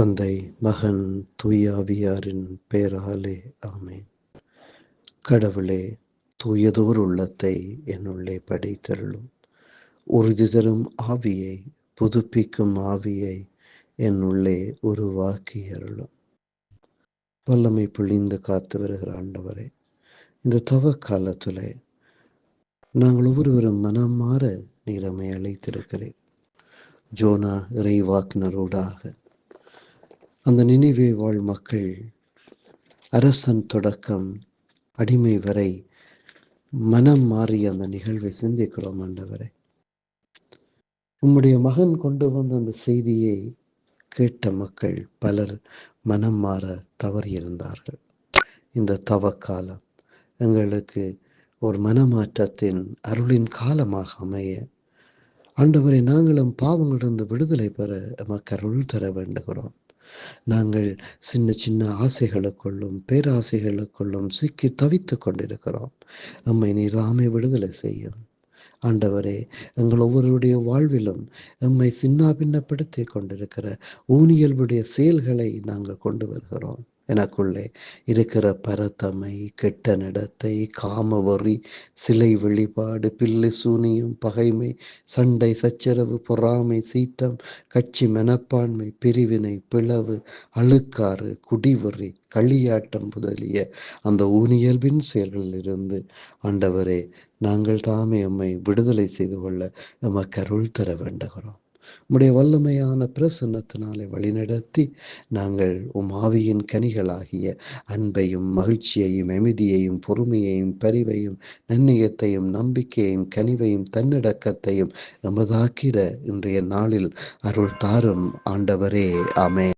தந்தை மகன் தூயாவியாரின் பெயராலே ஆமேன். கடவுளே தூயதோர் உள்ளத்தை என்னுள்ளே படைத்தருளும். உறுதி தரும் ஆவியை புதுப்பிக்கும் ஆவியை என்னுள்ளே உருவாக்கி அருளும் வல்லமை பொழிந்து காத்து வருகிற ஆண்டவரே இந்த தவ காலத்தில் நாங்கள் ஒவ்வொருவரும் மனம் மாற நீரமை அழைத்திருக்கிறேன். ஜோனா இறைவாக்கினரோடாக அந்த நினைவே வாழ் மக்கள் அரசன் தொடக்கம் அடிமை வரை மனம் மாறி அந்த நிகழ்வை சிந்திக்கிறோம் ஆண்டவரே. உம்முடைய மகன் கொண்டு வந்த அந்த செய்தியை கேட்ட மக்கள் பலர் மனம் மாற தவறியிருந்தார்கள். இந்த தவ காலம் எங்களுக்கு ஒரு மனமாற்றத்தின் அருளின் காலமாக அமைய ஆண்டவரை நாங்களும் பாவங்களிலிருந்து விடுதலை பெற எமக்கு அருள் தர வேண்டுகிறோம். நாங்கள் சின்ன சின்ன ஆசைகளுக்குள்ளும் பேராசைகளுக்குள்ளும் சிக்கி தவித்து கொண்டிருக்கிறோம். நம்மை நீராமை விடுதலை செய்யும். ஆண்டவரே எங்கள் ஒவ்வொருடைய வாழ்விலும் எம்மை சின்னாபின்னப்படுத்தி கொண்டிருக்கிற ஊனியல்புடைய செயல்களை நாங்கள் கொண்டு வருகிறோம். எனக்குள்ளே இருக்கிற பரத்தமை கெட்ட நடத்தை காமவரி சிலை வெளிப்பாடு பில்லு சூனியம் பகைமை சண்டை சச்சரவு பொறாமை சீற்றம் கட்சி மனப்பான்மை பிரிவினை பிளவு அழுக்காறு குடிவரி களியாட்டம் முதலிய அந்த ஊனியல்பின் செயல்களிலிருந்து. ஆண்டவரே நாங்கள் தாமே எம்மை விடுதலை செய்து கொள்ள எமக்கு அருள் தர வேண்டுகிறோம். உம்முடைய வல்லமையான பிரசன்னத்தினாலே வழிநடத்தி நாங்கள் உம் ஆவியின் கனிகளாகிய அன்பையும் மகிழ்ச்சியையும் அமைதியையும் பொறுமையையும் பரிவையும் நன்னியத்தையும் நம்பிக்கையையும் கனிவையும் தன்னடக்கத்தையும் எமதாக்கிட இன்றைய நாளில் அருள் தாரும் ஆண்டவரே. ஆமே